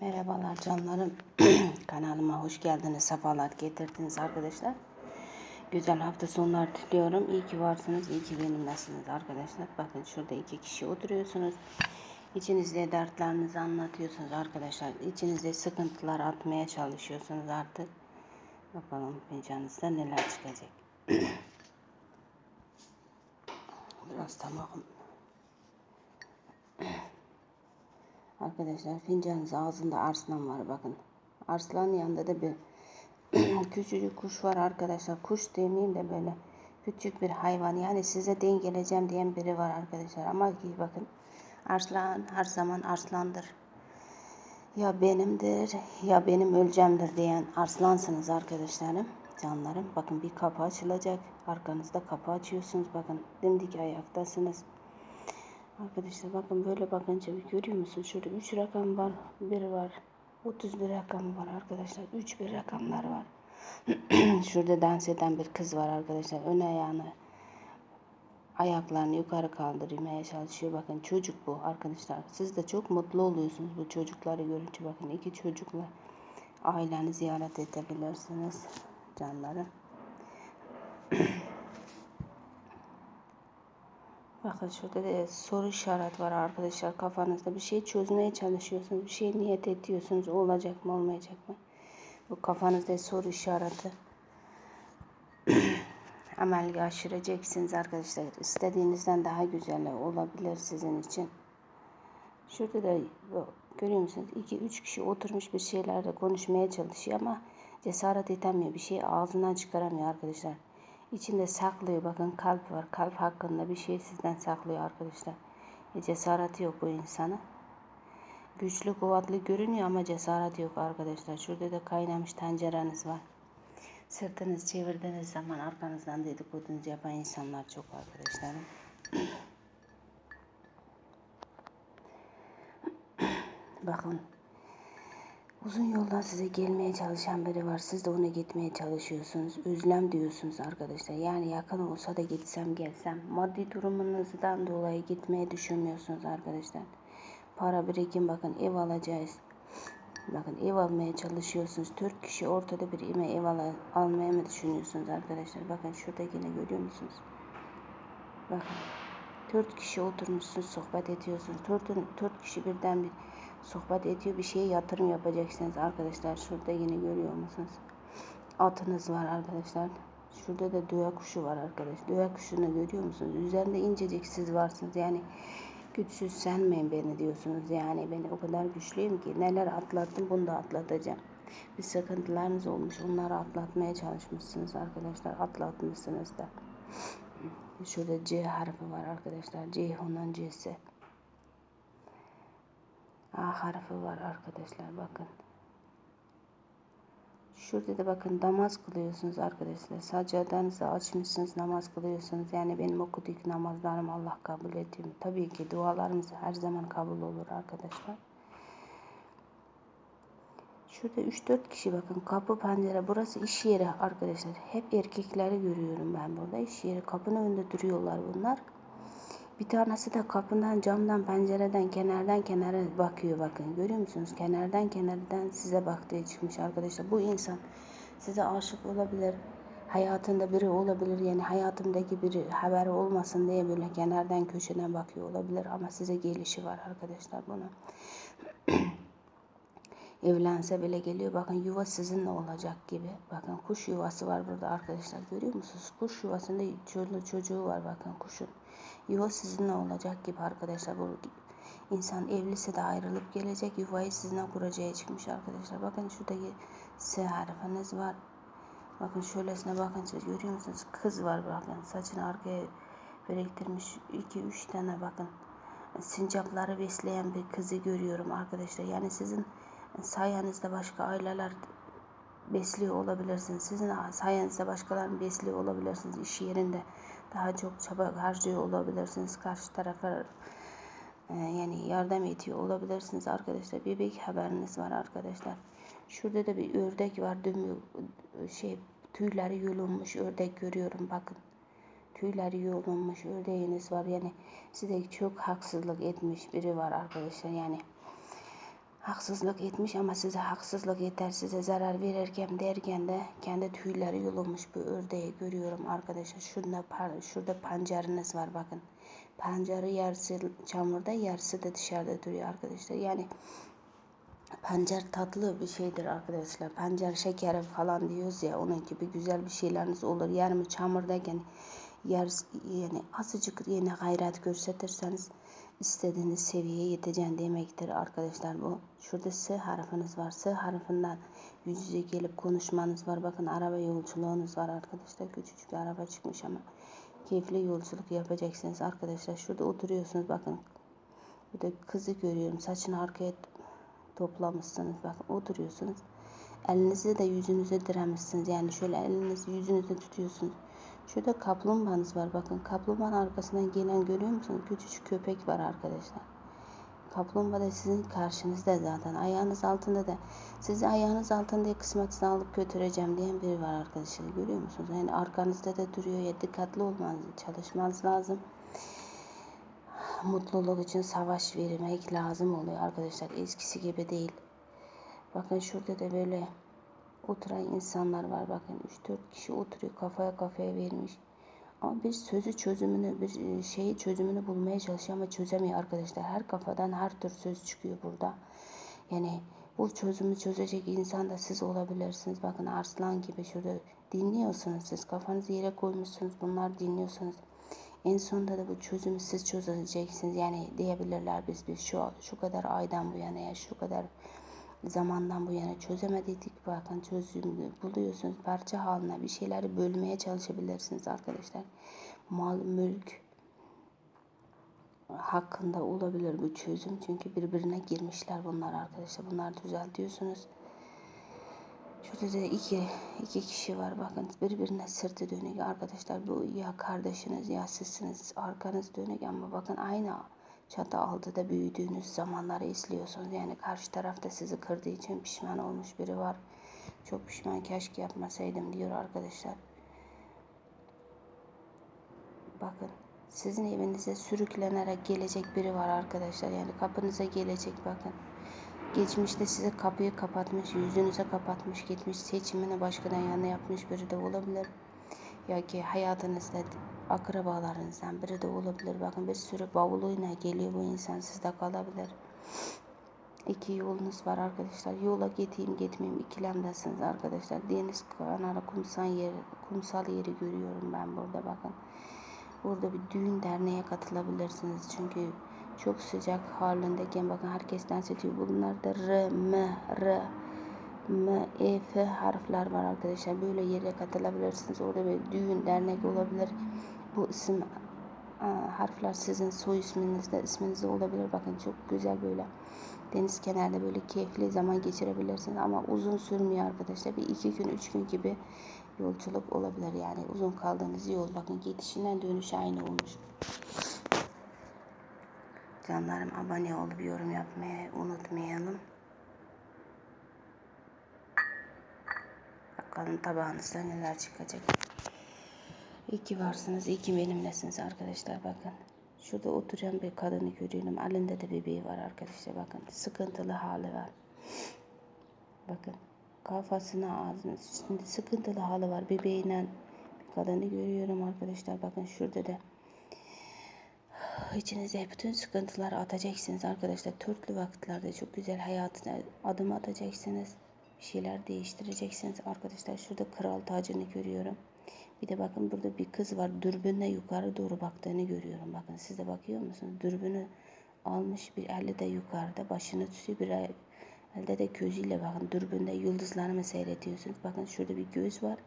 Merhabalar canlarım. Kanalıma hoş geldiniz. Sefalar getirdiniz arkadaşlar. Güzel hafta sonlar diliyorum. İyi ki varsınız. iyi ki benimlesiniz arkadaşlar. Bakın şurada iki kişi oturuyorsunuz. İçinizde dertlerinizi anlatıyorsunuz arkadaşlar. İçinizde sıkıntılar atmaya çalışıyorsunuz artık. Bakalım fincanınızda neler çıkacak. Biraz tamam. Arkadaşlar fincanınız ağzında arslan var bakın. Arslan yanında da bir küçücük kuş var arkadaşlar. Kuş demeyeyim de böyle küçük bir hayvan. Yani size denk geleceğim diyen biri var arkadaşlar. Ama ki bakın arslan her zaman arslandır. Ya benimdir ya benim öleceğimdir diyen arslansınız arkadaşlarım. Canlarım bakın bir kapı açılacak. Arkanızda kapı açıyorsunuz. Bakın dimdik ayaktasınız. Arkadaşlar bakın böyle bakınca görüyor musunuz? Şurada 3 rakam var. Bir var. 31 rakam var arkadaşlar. 3 bir rakamlar var. Şurada dans eden bir kız var arkadaşlar. Ön ayağını ayaklarını yukarı kaldırmaya çalışıyor. Bakın çocuk bu arkadaşlar. Siz de çok mutlu oluyorsunuz bu çocukları görünce. Bakın iki çocukla aileni ziyaret edebilirsiniz canlarım. Bakın şurada da soru işaret var arkadaşlar kafanızda. Bir şey çözmeye çalışıyorsunuz. Bir şey niyet ediyorsunuz. Olacak mı olmayacak mı? Bu kafanızda soru işareti. Amelge aşıracaksınız arkadaşlar. İstediğinizden daha güzel olabilir sizin için. Şurada da görüyor musunuz? 2-3 kişi oturmuş bir şeylerle konuşmaya çalışıyor ama cesaret edemiyor. Bir şey ağzından çıkaramıyor arkadaşlar. İçinde saklıyor. Bakın kalp var. Kalp hakkında bir şey sizden saklıyor arkadaşlar. E, cesareti yok bu insana. Güçlü, kuvvetli görünüyor ama cesaret yok arkadaşlar. Şurada da kaynamış tencereniz var. Sırtınız çevirdiğiniz zaman arkanızdan dedikodunuzu yapan insanlar çok arkadaşlarım. Bakın Uzun yoldan size gelmeye çalışan biri var. Siz de ona gitmeye çalışıyorsunuz. Özlem diyorsunuz arkadaşlar. Yani yakın olsa da gitsem gelsem. Maddi durumunuzdan dolayı gitmeye düşünmüyorsunuz arkadaşlar. Para birikim bakın ev alacağız. Bakın ev almaya çalışıyorsunuz. Dört kişi ortada bir ime ev al almaya mı düşünüyorsunuz arkadaşlar? Bakın şurada yine görüyor musunuz? Bakın. Dört kişi oturmuşsunuz sohbet ediyorsunuz. Dört, dört kişi birden bir sohbet ediyor. Bir şeye yatırım yapacaksınız arkadaşlar. Şurada yine görüyor musunuz? Atınız var arkadaşlar. Şurada da döve kuşu var arkadaşlar. Döve kuşunu görüyor musunuz? Üzerinde incecik siz varsınız. Yani güçsüz senmeyin beni diyorsunuz. Yani ben o kadar güçlüyüm ki neler atlattım bunu da atlatacağım. Bir sıkıntılarınız olmuş. Onları atlatmaya çalışmışsınız arkadaşlar. Atlatmışsınız da. Şurada C harfi var arkadaşlar. Ceyhun'un C'si. A harfi var arkadaşlar bakın. Şurada da bakın namaz kılıyorsunuz arkadaşlar. Saccadanızı açmışsınız namaz kılıyorsunuz. Yani benim okuduk namazlarım Allah kabul ediyor. Tabii ki dualarımız her zaman kabul olur arkadaşlar. Şurada 3-4 kişi bakın kapı pencere burası iş yeri arkadaşlar. Hep erkekleri görüyorum ben burada iş yeri kapının önünde duruyorlar bunlar. Bir tanesi de kapından, camdan, pencereden, kenardan kenara bakıyor bakın. Görüyor musunuz? Kenardan kenardan size baktığı çıkmış arkadaşlar. Bu insan size aşık olabilir. Hayatında biri olabilir. Yani hayatımdaki biri haberi olmasın diye böyle kenardan köşeden bakıyor olabilir. Ama size gelişi var arkadaşlar buna. Evlense bile geliyor. Bakın yuva sizinle olacak gibi. Bakın kuş yuvası var burada arkadaşlar. Görüyor musunuz? Kuş yuvasında çocuğu var bakın kuşun. Yuva sizinle olacak gibi arkadaşlar. Bu insan evlisi de ayrılıp gelecek. Yuvayı sizinle kuracağı çıkmış arkadaşlar. Bakın şuradaki S harfiniz var. Bakın şöylesine bakın görüyor musunuz? Kız var bakın. Saçını arkaya biriktirmiş. 2-3 tane bakın. Sincapları besleyen bir kızı görüyorum arkadaşlar. Yani sizin sayenizde başka aileler besliyor olabilirsiniz. Sizin sayenizde başkalarını besliyor olabilirsiniz. İş yerinde daha çok çaba harcıyor olabilirsiniz. Karşı tarafa e, yani yardım ediyor olabilirsiniz arkadaşlar. Bebek haberiniz var arkadaşlar. Şurada da bir ördek var. Dümü şey tüyleri yolunmuş ördek görüyorum bakın. Tüyleri yolunmuş ördeğiniz var. Yani size çok haksızlık etmiş biri var arkadaşlar. Yani haksızlık etmiş ama size haksızlık yeter size zarar verirken derken de kendi tüyleri yolunmuş bir ördeği görüyorum arkadaşlar. Şurada, şurada pancarınız var bakın. Pancarı yarısı çamurda yarısı da dışarıda duruyor arkadaşlar. Yani pancar tatlı bir şeydir arkadaşlar. Pancar şekeri falan diyoruz ya onun gibi güzel bir şeyleriniz olur. Yani çamurdayken yarısı yani azıcık yine gayret gösterirseniz istediğiniz seviyeye yeteceğin demektir arkadaşlar bu. Şurada S harfiniz var. S harfinden yüz yüze gelip konuşmanız var. Bakın araba yolculuğunuz var arkadaşlar. Küçücük araba çıkmış ama keyifli yolculuk yapacaksınız arkadaşlar. Şurada oturuyorsunuz bakın. Burada kızı görüyorum. Saçını arkaya toplamışsınız. Bakın oturuyorsunuz. Elinizi de yüzünüze diremişsiniz. Yani şöyle elinizi yüzünüze tutuyorsunuz. Şurada kaplumbağanız var. Bakın kaplumbağanın arkasından gelen görüyor musunuz? Küçücük köpek var arkadaşlar. Kaplumbağa da sizin karşınızda zaten. Ayağınız altında da. Sizi ayağınız altında kısmetini alıp götüreceğim diyen biri var arkadaşlar. Görüyor musunuz? Yani arkanızda da duruyor ya dikkatli olmanız, çalışmanız lazım. Mutluluk için savaş vermek lazım oluyor arkadaşlar. Eskisi gibi değil. Bakın şurada da böyle oturan insanlar var. Bakın 3-4 kişi oturuyor kafaya kafaya vermiş. Ama bir sözü çözümünü, bir e, şeyi çözümünü bulmaya çalışıyor ama çözemiyor arkadaşlar. Her kafadan her tür söz çıkıyor burada. Yani bu çözümü çözecek insan da siz olabilirsiniz. Bakın arslan gibi şurada dinliyorsunuz siz. Kafanızı yere koymuşsunuz. Bunlar dinliyorsunuz. En sonunda da bu çözümü siz çözeceksiniz. Yani diyebilirler biz biz şu şu kadar aydan bu yana ya şu kadar zamandan bu yana çözemediydik. Bakın çözümü buluyorsunuz. Parça haline bir şeyleri bölmeye çalışabilirsiniz arkadaşlar. Mal, mülk hakkında olabilir bu çözüm. Çünkü birbirine girmişler bunlar arkadaşlar. Bunları düzeltiyorsunuz. Şurada da iki, iki kişi var bakın birbirine sırtı dönük arkadaşlar bu ya kardeşiniz ya sizsiniz arkanız dönük ama bakın aynı çatı altıda büyüdüğünüz zamanları izliyorsunuz. Yani karşı tarafta sizi kırdığı için pişman olmuş biri var. Çok pişman keşke yapmasaydım diyor arkadaşlar. Bakın sizin evinize sürüklenerek gelecek biri var arkadaşlar. Yani kapınıza gelecek bakın. Geçmişte size kapıyı kapatmış, yüzünüze kapatmış, gitmiş seçimini başkadan yana yapmış biri de olabilir. Ya ki hayatınızda akrabalarınızdan biri de olabilir. Bakın bir sürü bavuluyla geliyor bu insan sizde kalabilir. İki yolunuz var arkadaşlar. Yola gideyim gitmeyeyim ikilemdesiniz arkadaşlar. Deniz kenarı kumsal yeri, kumsal yeri görüyorum ben burada bakın. Burada bir düğün derneğe katılabilirsiniz. Çünkü çok sıcak halindeyken bakın herkes dans ediyor. Bunlarda R, M, R, M, E, F harfler var arkadaşlar. Böyle yere katılabilirsiniz. Orada bir düğün dernek olabilir. Bu isim harfler sizin soy isminizde isminizde olabilir. Bakın çok güzel böyle deniz kenarında böyle keyifli zaman geçirebilirsiniz. Ama uzun sürmüyor arkadaşlar. Bir iki gün, üç gün gibi yolculuk olabilir. Yani uzun kaldığınız yol. Bakın gidişinden dönüş aynı olmuş. Canlarım abone olup yorum yapmayı unutmayalım. Bakalım tabağınızda neler çıkacak. İyi ki varsınız, iyi ki benimlesiniz arkadaşlar bakın. Şurada oturan bir kadını görüyorum. Elinde de bebeği var arkadaşlar bakın. Sıkıntılı hali var. Bakın kafasına ağzına şimdi sıkıntılı hali var. Bebeğiyle bir kadını görüyorum arkadaşlar. Bakın şurada da içinize bütün sıkıntıları atacaksınız arkadaşlar. Törtlü vakitlerde çok güzel hayatına adım atacaksınız. Bir şeyler değiştireceksiniz arkadaşlar. Şurada kral tacını görüyorum. Bir de bakın burada bir kız var. Dürbünle yukarı doğru baktığını görüyorum. Bakın siz de bakıyor musunuz? Dürbünü almış bir elle de yukarıda başını tutuyor. Bir elde de gözüyle bakın. Dürbünde yıldızları mı seyrediyorsunuz? Bakın şurada bir göz var.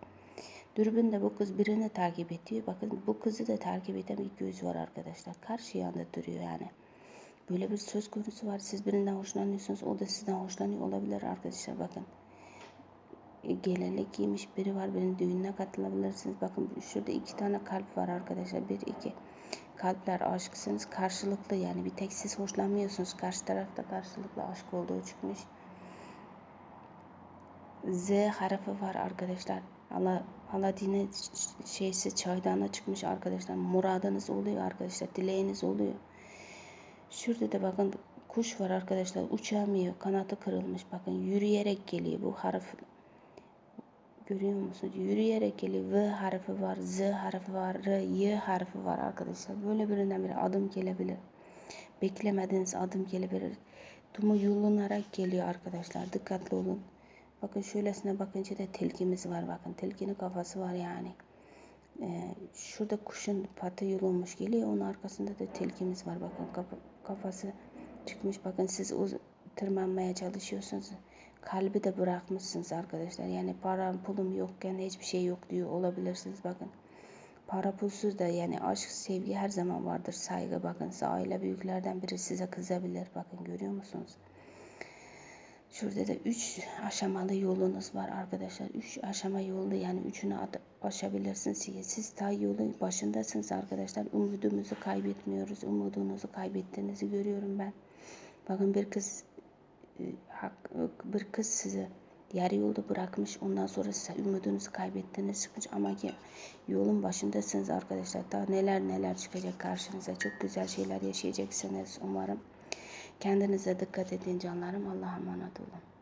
Dürbünde bu kız birini takip ediyor. Bakın bu kızı da takip eden bir göz var arkadaşlar. Karşı yanda duruyor yani. Böyle bir söz konusu var. Siz birinden hoşlanıyorsunuz. O da sizden hoşlanıyor olabilir arkadaşlar. Bakın. E, gelinlik giymiş biri var. Benim düğününe katılabilirsiniz. Bakın şurada iki tane kalp var arkadaşlar. Bir iki kalpler aşksınız. Karşılıklı yani bir tek siz hoşlanmıyorsunuz. Karşı tarafta karşılıklı aşk olduğu çıkmış. Z harfi var arkadaşlar. Allah Aladin'e şeysi çaydana çıkmış arkadaşlar. Muradınız oluyor arkadaşlar. Dileğiniz oluyor. Şurada da bakın kuş var arkadaşlar uçamıyor kanatı kırılmış. Bakın yürüyerek geliyor bu harf. Görüyor musunuz? Yürüyerek geliyor. V harfi var Z harfi var R Y harfi var arkadaşlar. Böyle birinden bir adım gelebilir. Beklemediğiniz adım gelebilir. Tumu yulunarak geliyor arkadaşlar. Dikkatli olun. Bakın şöylesine bakınca da tilkimiz var. Bakın tilkinin kafası var yani ee, şurada kuşun patı yulunmuş geliyor. Onun arkasında da tilkimiz var. Bakın kafa, kafası çıkmış. Bakın siz tırmanmaya çalışıyorsunuz. Kalbi de bırakmışsınız arkadaşlar. Yani param pulum yokken hiçbir şey yok diyor olabilirsiniz. Bakın. Para pulsuz da yani aşk sevgi her zaman vardır. Saygı bakın size aile büyüklerden biri size kızabilir. Bakın görüyor musunuz Şurada da üç aşamalı yolunuz var arkadaşlar. Üç aşama yolda yani üçünü aşabilirsiniz. Siz ta yolun başındasınız arkadaşlar. Umudumuzu kaybetmiyoruz. Umudunuzu kaybettiğinizi görüyorum ben. Bakın bir kız e, bir kız sizi yarı yolda bırakmış. Ondan sonra size umudunuzu kaybettiniz çıkmış ama ki yolun başındasınız arkadaşlar. Daha neler neler çıkacak karşınıza. Çok güzel şeyler yaşayacaksınız umarım. Kendinize dikkat edin canlarım. Allah'a emanet olun.